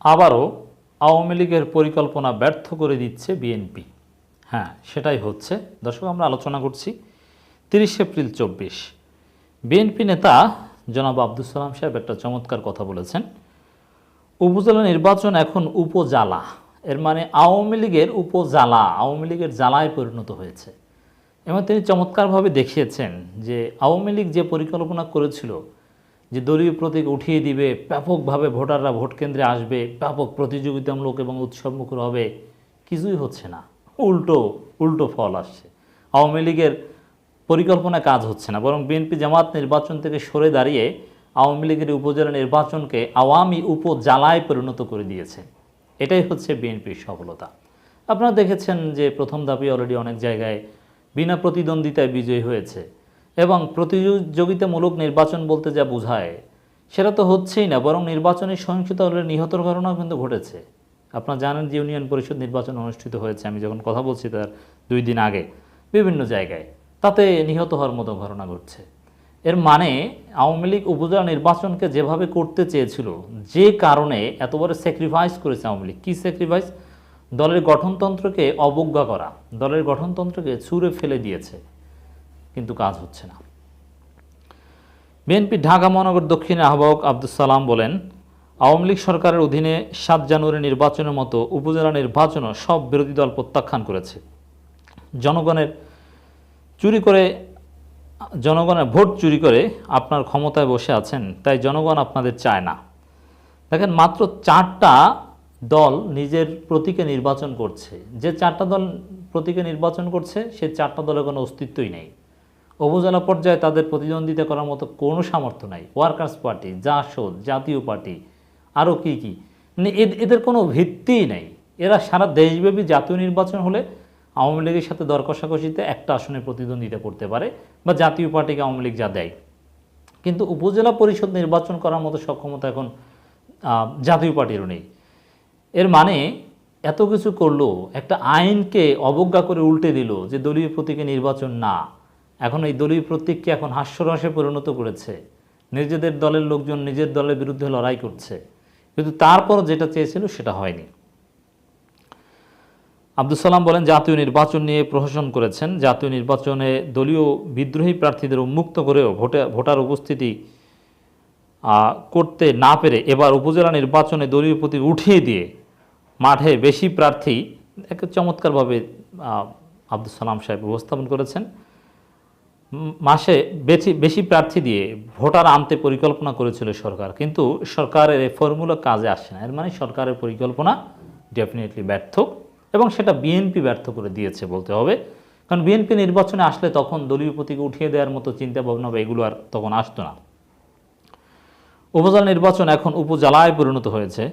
আবারও আওয়ামী লীগের পরিকল্পনা ব্যর্থ করে দিচ্ছে বিএনপি হ্যাঁ সেটাই হচ্ছে। দর্শক, আমরা আলোচনা করছি তিরিশ এপ্রিল চব্বিশ। বিএনপি নেতা জনাব আব্দুল সালাম সাহেব একটা চমৎকার কথা বলেছেন। উপজেলা নির্বাচন এখন উপজালা। এর মানে আওয়ামী লীগের উপজালা, আওয়ামী লীগের জ্বালায় পরিণত হয়েছে। এবং তিনি চমৎকারভাবে দেখিয়েছেন যে আওয়ামী লীগ যে পরিকল্পনা করেছিল যে দলীয় প্রতীক উঠিয়ে দিবে, ব্যাপকভাবে ভোটাররা ভোট কেন্দ্রে আসবে, ব্যাপক প্রতিযোগিতামূলক এবং উৎসবমুখর হবে, কিছুই হচ্ছে না। উল্টো উল্টো ফল আসছে। আওয়ামী লীগের পরিকল্পনা কাজ হচ্ছে না, বরং বিএনপি জামাত নির্বাচন থেকে সরে দাঁড়িয়ে আওয়ামী লীগের উপজেলা নির্বাচনকে আওয়ামী উপজালায় পরিণত করে দিয়েছে। এটাই হচ্ছে বিএনপির সফলতা। আপনারা দেখেছেন যে প্রথম ধাপে অলরেডি অনেক জায়গায়, বিনা প্রতিদ্বন্দ্বিতায় বিজয়ী হয়েছে। এবং প্রতিযোগিতামূলক নির্বাচন বলতে যা বোঝায়, সেটা তো হচ্ছেই না, বরং নির্বাচনী সহিংসতা হলে নিহতর ঘটনাও কিন্তু ঘটেছে। আপনারা জানেন যে ইউনিয়ন পরিষদ নির্বাচন অনুষ্ঠিত হয়েছে, আমি যখন কথা বলছি তার দুই দিন আগে, বিভিন্ন জায়গায়। তাতে নিহত হওয়ার মতো ঘটনা ঘটছে। এর মানে আওয়ামী লীগ উপজেলা নির্বাচনকে যেভাবে করতে চেয়েছিল, যে কারণে এত বড় স্যাক্রিফাইস করেছে আওয়ামী লীগ। কী স্যাক্রিফাইস দলের গঠনতন্ত্রকে অবজ্ঞা করা। দলের গঠনতন্ত্রকে ছুঁড়ে ফেলে দিয়েছে। কিন্তু কাজ হচ্ছে না। বিএনপি ঢাকা মহানগর দক্ষিণের আহ্বায়ক আব্দুল সালাম বলেন, আওয়ামী লীগ সরকারের অধীনে সাত জানুয়ারি নির্বাচনের মতো উপজেলা নির্বাচনও সব বিরোধী দল প্রত্যাখ্যান করেছে। জনগণের চুরি করে, জনগণের ভোট চুরি করে আপনার ক্ষমতায় বসে আছেন, তাই জনগণ আপনাদের চায় না। দেখেন, মাত্র চারটা দল নিজের প্রতীকে নির্বাচন করছে। যে চারটা দল প্রতীকে নির্বাচন করছে, সে চারটা দলের কোনো অস্তিত্বই নেই। উপজেলা পর্যায়ে তাদের প্রতিদ্বন্দ্বিতা করার মতো কোনো সামর্থ্য নাই। ওয়ার্কার্স পার্টি জাসদ জাতীয় পার্টি, আরও কী কী? মানে এদের কোনো ভিত্তিই নেই। এরা সারা দেশব্যাপী জাতীয় নির্বাচন হলে আওয়ামী লীগের সাথে দর কষাকষিতে একটা আসনে প্রতিদ্বন্দ্বিতা করতে পারে বা জাতীয় পার্টিকে আওয়ামী লীগ যা দেয়। কিন্তু উপজেলা পরিষদ নির্বাচন করার মতো সক্ষমতা এখন জাতীয় পার্টিরও নেই। এর মানে এত কিছু করল, একটা আইনকে অবজ্ঞা করে উল্টে দিল যে দলীয় প্রতীকে নির্বাচন না। এখন এই দলীয় প্রতীককে এখন হাস্যরসে পরিণত করেছে। নিজেদের দলের লোকজন নিজের দলের বিরুদ্ধে লড়াই করছে। কিন্তু তারপর যেটা চেয়েছিল সেটা হয়নি। আব্দুল সালাম বলেন, জাতীয় নির্বাচন নিয়ে প্রশাসন করেছেন। জাতীয় নির্বাচনে দলীয় বিদ্রোহী প্রার্থীদের উন্মুক্ত করেও ভোটে, ভোটার উপস্থিতি করতে না পেরে এবার উপজেলা নির্বাচনে দলীয় প্রতি উঠিয়ে দিয়ে মাঠে বেশি প্রার্থী, এক চমৎকারভাবে আব্দুল সালাম সাহেব উপস্থাপন করেছেন। মাসে বেশি বেশি প্রার্থী দিয়ে ভোটার আনতে পরিকল্পনা করেছিল সরকার, কিন্তু সরকারের এই ফর্মুলা কাজে আসছে না। এর মানে সরকারের পরিকল্পনা ডেফিনেটলি ব্যর্থ এবং সেটা বিএনপি ব্যর্থ করে দিয়েছে বলতে হবে। কারণ বিএনপি নির্বাচনে আসলে তখন দলীয় প্রতীক উঠিয়ে দেওয়ার মতো চিন্তা ভাবনা বা এগুলো আর তখন আসতো না। উপজেলা নির্বাচন এখন উপজেলায় পরিণত হয়েছে।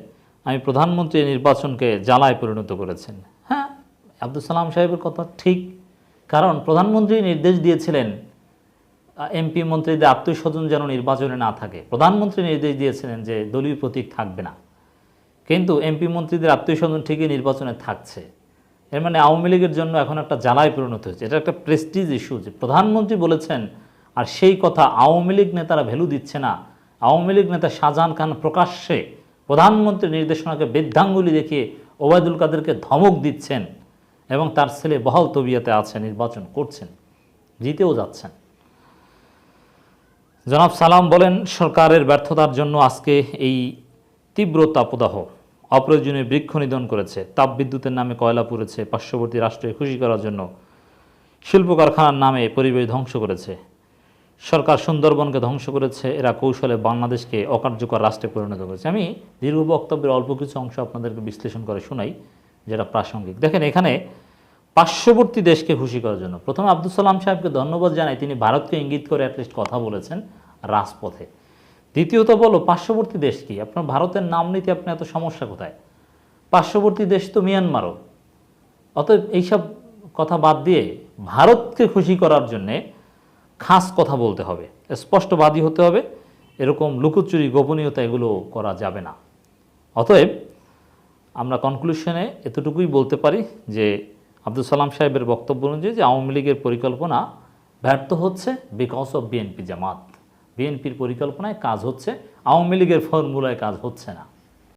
আমি প্রধানমন্ত্রী নির্বাচনকে জ্বালায় পরিণত করেছেন। হ্যাঁ আব্দুল সালাম সাহেবের কথা ঠিক। কারণ প্রধানমন্ত্রী নির্দেশ দিয়েছিলেন এমপি মন্ত্রীদের আত্মীয় স্বজন যেন নির্বাচনে না থাকে। প্রধানমন্ত্রী নির্দেশ দিয়েছিলেন যে দলীয় প্রতীক থাকবে না। কিন্তু এমপি মন্ত্রীদের আত্মীয় স্বজন ঠিকই নির্বাচনে থাকছে। এর মানে আওয়ামী লীগের জন্য এখন একটা জ্বালায় পরিণত হয়েছে। এটা একটা প্রেস্টিজ ইস্যু যে প্রধানমন্ত্রী বলেছেন, আর সেই কথা আওয়ামী লীগ নেতারা ভ্যালু দিচ্ছে না। আওয়ামী লীগ নেতা শাহজাহান খান প্রকাশ্যে প্রধানমন্ত্রীর নির্দেশনাকে বৃদ্ধাঙ্গুলি দেখিয়ে ওবায়দুল কাদেরকে ধমক দিচ্ছেন এবং তার ছেলে বহাল তবিয়াতে আছে, নির্বাচন করছেন, জিতেও যাচ্ছেন। জনাব সালাম বলেন, সরকারের ব্যর্থতার জন্য আজকে এই তীব্র তাপদাহ অপ্রয়োজনীয় বৃক্ষ নিধন করেছে। তাপবিদ্যুতের নামে কয়লা পুড়েছে, পার্শ্ববর্তী রাষ্ট্রকে খুশি করার জন্য শিল্প কারখানার নামে পরিবেশ ধ্বংস করেছে। সরকার সুন্দরবনকে ধ্বংস করেছে, এরা কৌশলে বাংলাদেশকে অকার্যকর রাষ্ট্রে পরিণত করেছে। আমি দীর্ঘ বক্তব্যের অল্প কিছু অংশ আপনাদেরকে বিশ্লেষণ করে শোনাই, যেটা প্রাসঙ্গিক। দেখেন, এখানে পার্শ্ববর্তী দেশকে খুশি করার জন্য। প্রথম আব্দুল সালাম সাহেবকে ধন্যবাদ জানাই। তিনি ভারতকে ইঙ্গিত করে অ্যাটলিস্ট কথা বলেছেন রাজপথে। দ্বিতীয়ত বলো, পার্শ্ববর্তী দেশ কি? আপনার ভারতের নাম নিতে আপনি এত সমস্যা কোথায়? পার্শ্ববর্তী দেশ তো মিয়ানমারও। অতএব এইসব কথা বাদ দিয়ে ভারতকে খুশি করার জন্যে খাস কথা বলতে হবে। স্পষ্টবাদী হতে হবে। এরকম লুকোচুরি, গোপনীয়তা এগুলো করা যাবে না। অতএব আমরা কনক্লুশনে এতটুকুই বলতে পারি যে আব্দুল সালাম সাহেবের বক্তব্য অনুযায়ী যে আওয়ামী লীগের পরিকল্পনা ব্যর্থ হচ্ছে বিকজ অফ বিএনপি জামাত। বিএনপির পরিকল্পনায় কাজ হচ্ছে, আওয়ামী লীগের ফর্মুলায় কাজ হচ্ছে না।